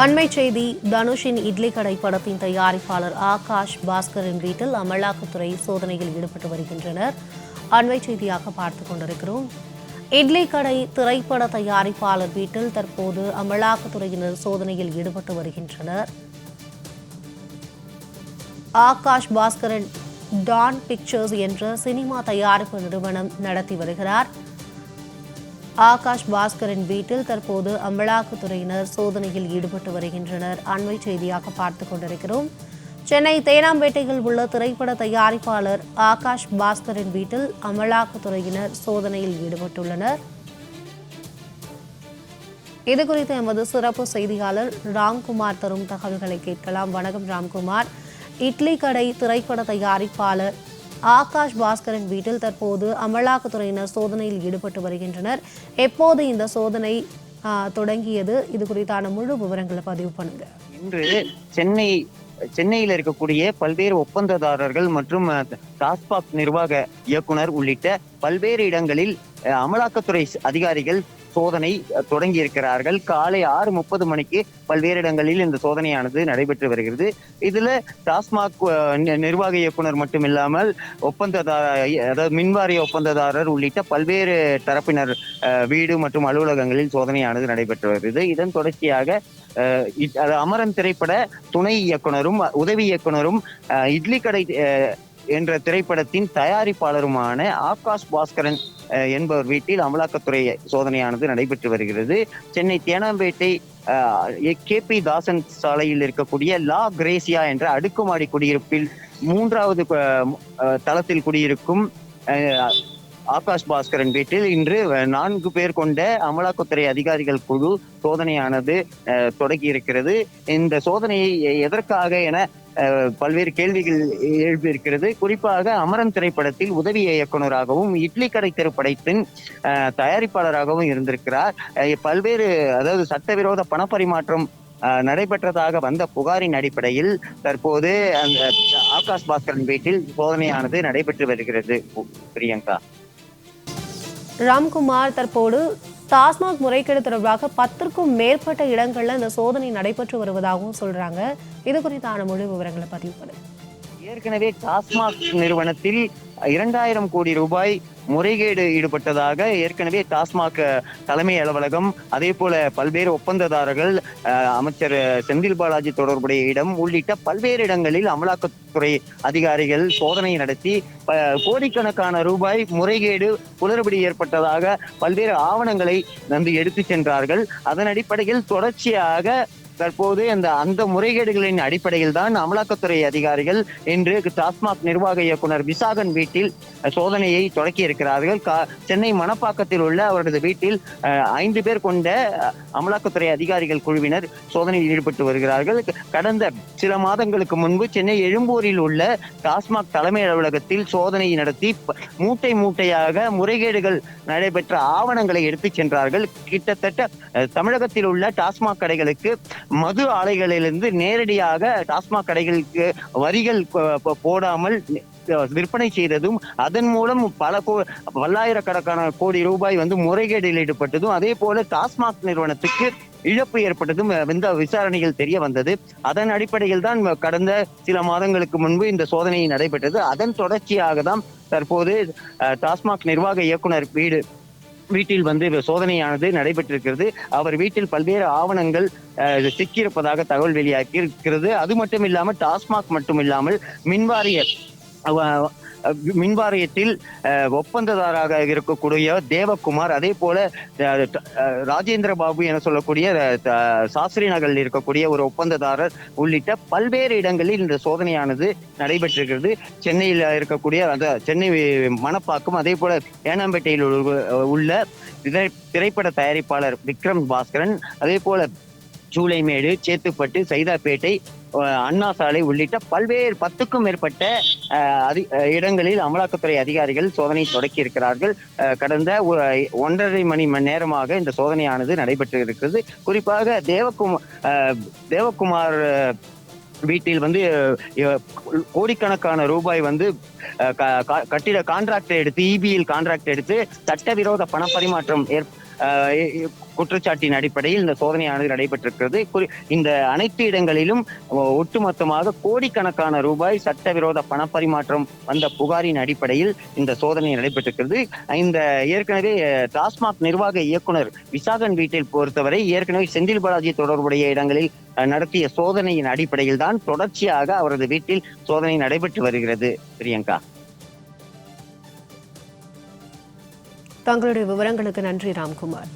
அண்மை செய்தி தனுஷின் இட்லி கடை படத்தின் தயாரிப்பாளர் ஆகாஷ் பாஸ்கரின் வீட்டில் அமலாக்கத்துறை சோதனையில் ஈடுபட்டு வருகின்றனர். அண்மை செய்தியாக பார்த்து கொண்டிருக்கிறோம். இட்லி கடை திரைப்பட தயாரிப்பாளர் வீட்டில் தற்போது அமலாக்கத்துறையினர் சோதனையில் ஈடுபட்டு வருகின்றனர். ஆகாஷ் பாஸ்கரன் டான் பிக்சர்ஸ் என்ற சினிமா தயாரிப்பு நிறுவனம் நடத்தி வருகிறார். ஆகாஷ் பாஸ்கரின் வீட்டில் தற்போது அமலாக்கத்துறையினர் சோதனையில் ஈடுபட்டு வருகின்றனர். அண்மை செய்தியாக பார்த்து கொண்டிருக்கிறோம். சென்னை தேனாம்பேட்டையில் உள்ள திரைப்பட தயாரிப்பாளர் ஆகாஷ் பாஸ்கரின் வீட்டில் அமலாக்கத்துறையினர் சோதனையில் ஈடுபட்டுள்ளனர். இது குறித்து எமது சிறப்பு செய்தியாளர் ராம்குமார் தரும் தகவல்களை கேட்கலாம். வணக்கம் ராம்குமார். இட்லி கடை திரைப்பட தயாரிப்பாளர் ஆகாஷ் பாஸ்கரின் வீட்டில் தற்போது அமலாக்கத்துறையினர் சோதனையில் ஈடுபட்டு வருகின்றனர். எப்போது இந்த சோதனை தொடங்கியது? இது குறித்தான முழு விவரங்களை பதிவு பண்ணுங்க. இன்று சென்னை சென்னையில் இருக்கக்கூடிய பல்வேறு ஒப்பந்ததாரர்கள் மற்றும் டாஸ்பாக் நிர்வாக இயக்குனர் உள்ளிட்ட பல்வேறு இடங்களில் அமலாக்கத்துறை அதிகாரிகள் சோதனை தொடங்கி இருக்கிறார்கள். காலை ஆறு முப்பது மணிக்கு பல்வேறு இடங்களில் இந்த சோதனையானது நடைபெற்று வருகிறது. இதுல டாஸ்மாக் நிர்வாக இயக்குனர் மட்டுமில்லாமல் ஒப்பந்ததார அதாவது மின்வாரிய ஒப்பந்ததாரர் உள்ளிட்ட பல்வேறு தரப்பினர் அஹ், வீடு மற்றும் அலுவலகங்களில் சோதனையானது நடைபெற்று வருகிறது. இதன் தொடர்ச்சியாக அது அமரன் திரைப்பட துணை இயக்குனரும் உதவி இயக்குனரும் அஹ், இட்லி கடை அஹ், என்ற திரைப்படத்தின் தயாரிப்பாளருமான ஆகாஷ் பாஸ்கரன் என்பவர் வீட்டில் அமலாக்கத்துறை சோதனையானது நடைபெற்று வருகிறது. சென்னை தேனாம்பேட்டை கே பி தாசன் சாலையில் இருக்கக்கூடிய லா கிரேசியா என்ற அடுக்குமாடி குடியிருப்பில் மூன்றாவது தளத்தில் குடியிருக்கும் அஹ், ஆகாஷ் பாஸ்கரன் வீட்டில் இன்று நான்கு பேர் கொண்ட அமலாக்கத்துறை அதிகாரிகள் குழு சோதனையானது அஹ், தொடங்கி இருக்கிறது இந்த சோதனையை எதற்காக என பல்வேறு கேள்விகள் எழுப்பியிருக்கிறது. குறிப்பாக அமரன் திரைப்படத்தில் உதவி இயக்குனராகவும் இட்லி கடை திரைப்படத்தின் தயாரிப்பாளராகவும் இருந்திருக்கிறார். பல்வேறு அதாவது சட்டவிரோத பணப்பரிமாற்றம் அஹ், நடைபெற்றதாக வந்த புகாரின் அடிப்படையில் தற்போது அந்த ஆகாஷ் பாஸ்கரன் வீட்டில் சோதனையானது நடைபெற்று வருகிறது. பிரியங்கா. ராம்குமார் தற்போது டாஸ்மாக் முறைகேடு தொடர்பாக பத்திற்கும் மேற்பட்ட இடங்கள்ல இந்த சோதனை நடைபெற்று வருவதாகவும் சொல்றாங்க. இது குறித்தான முழு விவரங்களை பதிவு பண்ணுங்க ஏற்கனவே டாஸ்மாக் நிறுவனத்தில் இரண்டாயிரம் கோடி ரூபாய் முறைகேடு ஈடுபட்டதாக ஏற்கனவே டாஸ்மாக் தலைமை அலுவலகம் அதே போல பல்வேறு ஒப்பந்ததாரர்கள் அமைச்சர் செந்தில் பாலாஜி தொடர்புடைய இடம் உள்ளிட்ட பல்வேறு இடங்களில் அமலாக்கத்துறை அதிகாரிகள் சோதனை நடத்தி கோடிக்கணக்கான ரூபாய் முறைகேடு குளறுபடி ஏற்பட்டதாக பல்வேறு ஆவணங்களை வந்து எடுத்து சென்றார்கள். அதன் அடிப்படையில் தொடர்ச்சியாக தற்போது அந்த அந்த முறைகேடுகளின் அடிப்படையில் தான் அமலாக்கத்துறை அதிகாரிகள் இன்று டாஸ்மாக் நிர்வாக இயக்குனர் விசாகன் வீட்டில் சோதனையை தொடக்கி இருக்கிறார்கள். சென்னை மணப்பாக்கத்தில் உள்ள அவரது வீட்டில் அஹ், ஐந்து பேர் கொண்ட அமலாக்கத்துறை அதிகாரிகள் குழுவினர் சோதனையில் ஈடுபட்டு வருகிறார்கள். கடந்த சில மாதங்களுக்கு முன்பு சென்னை எழும்பூரில் உள்ள டாஸ்மாக் தலைமை அலுவலகத்தில் சோதனை நடத்தி மூட்டை மூட்டையாக முறைகேடுகள் நடைபெற்ற ஆவணங்களை எடுத்துச் சென்றார்கள். கிட்டத்தட்ட தமிழகத்தில் உள்ள டாஸ்மாக் கடைகளுக்கு மது ஆலைகளிலிருந்து நேரடியாக டாஸ்மாக் கடைகளுக்கு வரிகள் போடாமல் விற்பனை செய்ததும் அதன் மூலம் பல கோ பல்லாயிரக்கணக்கான கோடி ரூபாய் வந்து முறைகேடில் ஈடுபட்டதும் அதே போல டாஸ்மாக் நிறுவனத்துக்கு இழப்பு ஏற்பட்டதும் இந்த விசாரணைகள் தெரிய வந்தது. அதன் அடிப்படையில் தான் கடந்த சில மாதங்களுக்கு முன்பு இந்த சோதனை நடைபெற்றது. அதன் தொடர்ச்சியாக தான் தற்போது டாஸ்மாக் நிர்வாக இயக்குனர் வீடு வீட்டில் வந்து சோதனையானது நடைபெற்றிருக்கிறது. அவர் வீட்டில் பல்வேறு ஆவணங்கள் அஹ், சிக்கியிருப்பதாக தகவல் வெளியாகி இருக்கிறது. அது மட்டும் இல்லாமல் டாஸ்மாக் மட்டும் இல்லாமல் மின்வாரிய மின் வாரியத்தில் மின்வாரியத்தில் ஒப்பந்ததாராக இருக்கக்கூடிய தேவகுமார் அதே போல ராஜேந்திர பாபு என சொல்லக்கூடிய சாஸ்திரி நகரில் இருக்கக்கூடிய ஒரு ஒப்பந்ததாரர் உள்ளிட்ட பல்வேறு இடங்களில் இந்த சோதனையானது நடைபெற்றிருக்கிறது. சென்னையில் இருக்கக்கூடிய அந்த சென்னை மணப்பாக்கம் அதே போல ஏனாம்பேட்டையில் உள்ள- உள்ள திரை- திரைப்பட தயாரிப்பாளர் விக்ரம் பாஸ்கரன் அதே போல ஜூலைமேடு சேத்துப்பட்டு சைதாப்பேட்டை அண்ணா சாலை உள்ளிட்ட பல்வேறு பத்துக்கும் மேற்பட்ட அதி இடங்களில் அமலாக்கத்துறை அதிகாரிகள் சோதனை தொடக்கி இருக்கிறார்கள் கடந்த ஒன்றரை மணி மணி நேரமாக இந்த சோதனையானது நடைபெற்று இருக்கிறது குறிப்பாக தேவகுமார் தேவகுமார் வீட்டில் வந்து கோடிக்கணக்கான ரூபாய் வந்து கட்டிட கான்ட்ராக்ட் எடுத்து இபிஎல் கான்ட்ராக்ட் எடுத்து சட்டவிரோத பணப்பரிமாற்றம் ஏற் குற்றச்சாட்டின் அடிப்படையில் இந்த சோதனையானது நடைபெற்றிருக்கிறது. இந்த அனைத்து இடங்களிலும் ஒட்டுமொத்தமாக கோடிக்கணக்கான ரூபாய் சட்டவிரோத பணப்பரிமாற்றம் வந்த புகாரின் அடிப்படையில் இந்த சோதனை நடைபெற்றிருக்கிறது. இந்த ஏற்கனவே டாஸ்மாக் நிர்வாக இயக்குனர் விசாகன் வீட்டில் பொறுத்தவரை ஏற்கனவே செந்தில் பாலாஜி தொடர்புடைய இடங்களில் நடத்திய சோதனையின் அடிப்படையில் தான் தொடர்ச்சியாக அவரது வீட்டில் சோதனை நடைபெற்று வருகிறது. பிரியங்கா. தங்களுடைய விவரங்களுக்கு நன்றி ராம்குமார்.